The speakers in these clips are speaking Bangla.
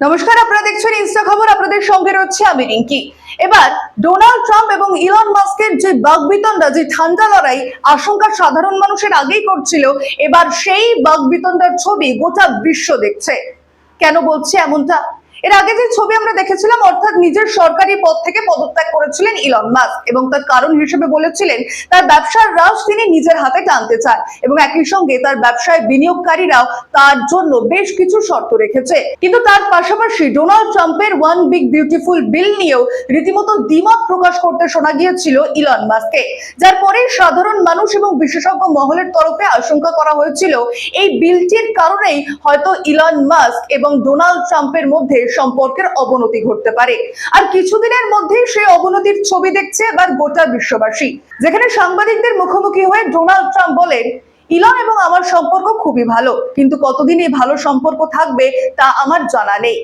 নমস্কার, আপনারা দেখছেন ইনস্টা খবর, আপনাদের সঙ্গে রয়েছে আমি রিঙ্কি। এবার, ডোনাল্ড ট্রাম্প এবং ইলন মাস্কের যে বাগবিতণ্ডা, যে ঠান্ডা লড়াই, আশঙ্কা সাধারণ মানুষের আগেই করছিল, এবার সেই বাগবিতণ্ডার ছবি গোটা বিশ্ব দেখছে। কেন বলছে এমনটা? এর আগে যে ছবি আমরা দেখেছিলাম, অর্থাৎ নিজের সরকারি পদ থেকে পদত্যাগ করেছিলেন ইলন মাস্ক এবং তার কারণ হিসেবে বলেছিলেন, তার ব্যবসার রাশ তিনি নিজের হাতে টানতে চান এবং একই সঙ্গে তার ব্যবসায় বিনিয়োগকারীরাও তার জন্য বেশ কিছু শর্ত রেখেছে। কিন্তু তার পাশাপাশি ডোনাল্ড ট্রাম্পের ওয়ান বিগ বিউটিফুল বিল নিয়েও রীতিমতো দ্বিমত প্রকাশ করতে শোনা গিয়েছিল ইলন মাস্ককে যার পরে সাধারণ মানুষ এবং বিশেষজ্ঞ মহলের তরফে আশঙ্কা করা হয়েছিল, এই বিলটির কারণেই হয়তো ইলন মাস্ক এবং ডোনাল্ড ট্রাম্পের মধ্যে সম্পর্কের অবনতি ঘটতে পারে। আর কিছুদিনের মধ্যেই সেই অবনতির ছবি দেখছে এবার গোটা বিশ্ববাসী। যেখানে সাংবাদিকদের মুখোমুখি হয়ে ডোনাল্ড ট্রাম্প বলেন, ইলন এবং আমার সম্পর্ক খুবই ভালো, কিন্তু কতদিন এই ভালো সম্পর্ক থাকবে তা আমার জানা নেই।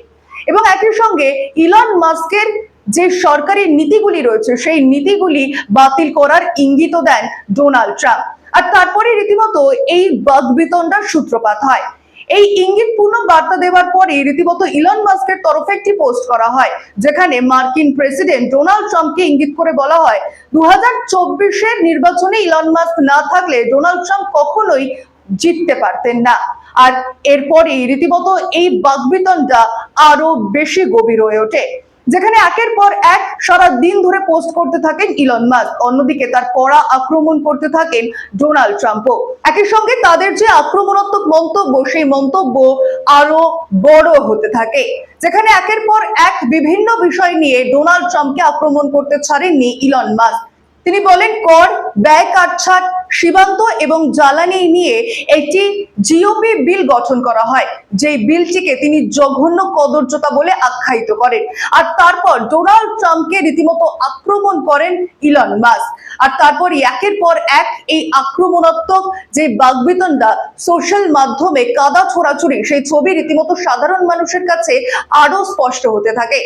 এবং একই সঙ্গে ইলন মাস্কের যে সরকারি নীতিগুলি রয়েছে, সেই নীতিগুলি বাতিল করার ইঙ্গিতও দেন ডোনাল্ড ট্রাম্প। আর তারপরে রীতিমতো এই বাগবিতণ্ডার সূত্রপাত হয়। এই ইঙ্গিতপূর্ণ বার্তা দেওয়ার পরে রীতিমতো ইলন মাস্কের তরফে একটি পোস্ট করা হয়, যেখানে মার্কিন প্রেসিডেন্ট ডোনাল্ড ট্রাম্পকে ইঙ্গিত করে বলা হয় দু হাজার নির্বাচনে ইলন মাস্ক না থাকলে ডোনাল্ড ট্রাম্প কখনোই জিততে পারতেন না। আর এরপরেই রীতিমতো এই বাগবিতনটা আরও বেশি গভীর হয়ে ওঠে। যেখানে একের পর এক সারা দিন ধরে পোস্ট করতে থাকেন ইলন মাস্ক অন্যদিকে তার কড়া আক্রমণ করতে থাকেন ডোনাল্ড ট্রাম্পও একই সঙ্গে তাদের যে আক্রমণাত্মক মন্তব্য, সেই মন্তব্য আরও বড় হতে থাকে। যেখানে একের পর এক বিভিন্ন বিষয় নিয়ে ডোনাল্ড ট্রাম্পকে আক্রমণ করতে ছাড়েননি ইলন মাস্ক তিনি বলেন, কর, ব্যয়, কাটছাট, সীমান্ত এবং জ্বালানি নিয়ে একটি জিওপি বিল গঠন করা হয়। যে বিলটিকে তিনি জঘন্য কদর্যতা বলে আখ্যায়িত করেন। আর তারপর ডোনাল্ড ট্রাম্পকে রীতিমতো আক্রমণ করেন ইলন মাস্ক। আর তারপরে একের পর এক এই আক্রমণাত্মক যে বাগবিতণ্ডা সোশ্যাল মাধ্যমে কাদা ছোড়াছুড়ি, সেই ছবি রীতিমতো সাধারণ মানুষের কাছে আরও স্পষ্ট হতে থাকে।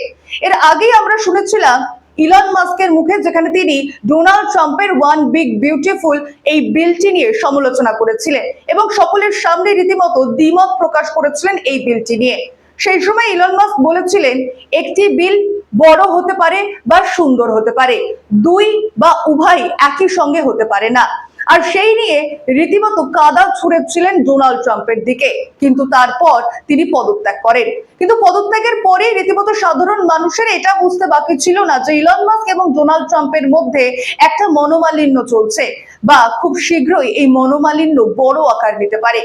এর আগেই আমরা শুনেছিলাম ইলন মাস্কের মুখে, যেখানে তিনি ডোনাল্ড ট্রাম্পের ওয়ান বিগ বিউটিফুল এই বিলটি নিয়ে সমালোচনা করেছিলেন এবং সকলের সামনে রীতিমতো দ্বিমত প্রকাশ করেছিলেন এই বিলটি নিয়ে। সেই সময় ইলন মাস্ক বলেছিলেন, একটি বিল বড় হতে পারে বা সুন্দর হতে পারে। দুই বা উভয় একই সঙ্গে হতে পারে না। আর সেই নিয়ে রীতিমতো কাদা ছুঁড়েছিলেন ডোনাল্ড ট্রাম্পের দিকে। কিন্তু তারপর তিনি পদত্যাগ করেন। কিন্তু পদত্যাগের পরে রীতিমতো সাধারণ মানুষের এটা বুঝতে বাকি ছিল না যে ইলন মাস্ক এবং ডোনাল্ড ট্রাম্পের মধ্যে একটা মনোমালিন্য চলছে বা খুব শীঘ্রই এই মনোমালিন্য বড় আকার নিতে পারে।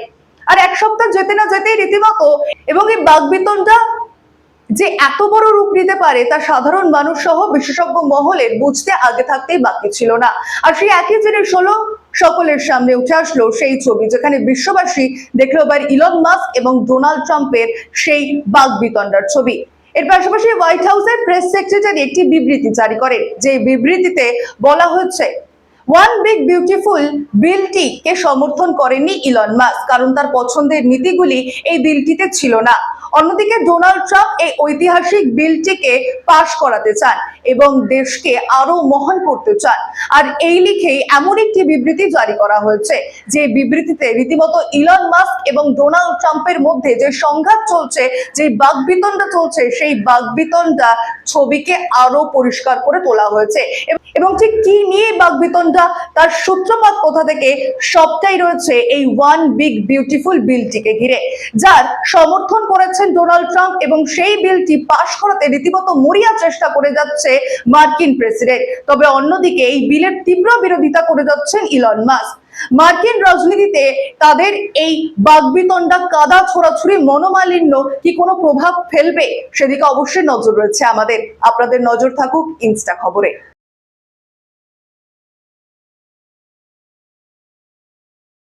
আর এক সপ্তাহ যেতে না যেতেই রীতিমতো এবং এই বাগবিতনটা যে এত বড় রূপ নিতে পারে তা সাধারণ মানুষ সহ বিশেষজ্ঞ মহলের বুঝতে আগে থাকতেই বাকি ছিল না। আর সেই একই জিনিস হলো সকলের সামনে উঠে আসলো সেই ছবি, যেখানে বিশ্ববাসী দেখল এবার ইলন মাস্ক এবং ডোনাল্ড ট্রাম্পের সেই বাগবিতণ্ডার ছবি। এর পাশাপাশি হোয়াইট হাউসের প্রেস সেক্রেটারি একটি বিবৃতি জারি করেন যে বিবৃতিতে বলা হচ্ছে ওয়ান বিগ বিউটিফুল বিলটিকে সমর্থন করেননি ইলন মাস্ক কারণ তার পছন্দের নীতিগুলি এই বিলটিতে ছিল না। অন্যদিকে ডোনাল্ড ট্রাম্প এই ঐতিহাসিক বিলটিকে পাশ করাতে চান এবং দেশকে আরও মহান করতে চান। আর এই লিখেই এমন একটি বিবৃতি জারি করা হয়েছে, যে বিবৃতিতে রীতিমতো ইলন মাস্ক এবং ডোনাল্ড ট্রাম্পের মধ্যে যে সংঘাত চলছে, যে বাগবিতণ্ডা চলছে, সেই বাগবিতণ্ডা ছবিকে আরও পরিষ্কার করে তোলা হয়েছে। এবং ঠিক কি নিয়ে বাগবিতণ্ডা তার সূত্রপাত কোথা থেকে সবটাই রয়েছে এই ওয়ান বিগ বিউটিফুল বিলটিকে ঘিরে, যার সমর্থন করেছেন ডোনাল্ড ট্রাম্প এবং সেই বিলটি পাশ করাতে রীতিমতো মরিয়া চেষ্টা করে যাচ্ছে মার্কিন প্রেসিডেন্ট তবে অন্যদিকে এই বিলের তীব্র বিরোধিতা করে যাচ্ছেন ইলন মাস্ক মার্কিন রাজনীতিতে তাদের এই বাগবিতণ্ডা, কাদা ছোড়াছুড়ি, মনোমালিন্য কি কোনো প্রভাব ফেলবে? সেদিকে অবশ্যই নজর রয়েছে আমাদের। আপনাদের নজর থাকুক ইনস্টা খবরে।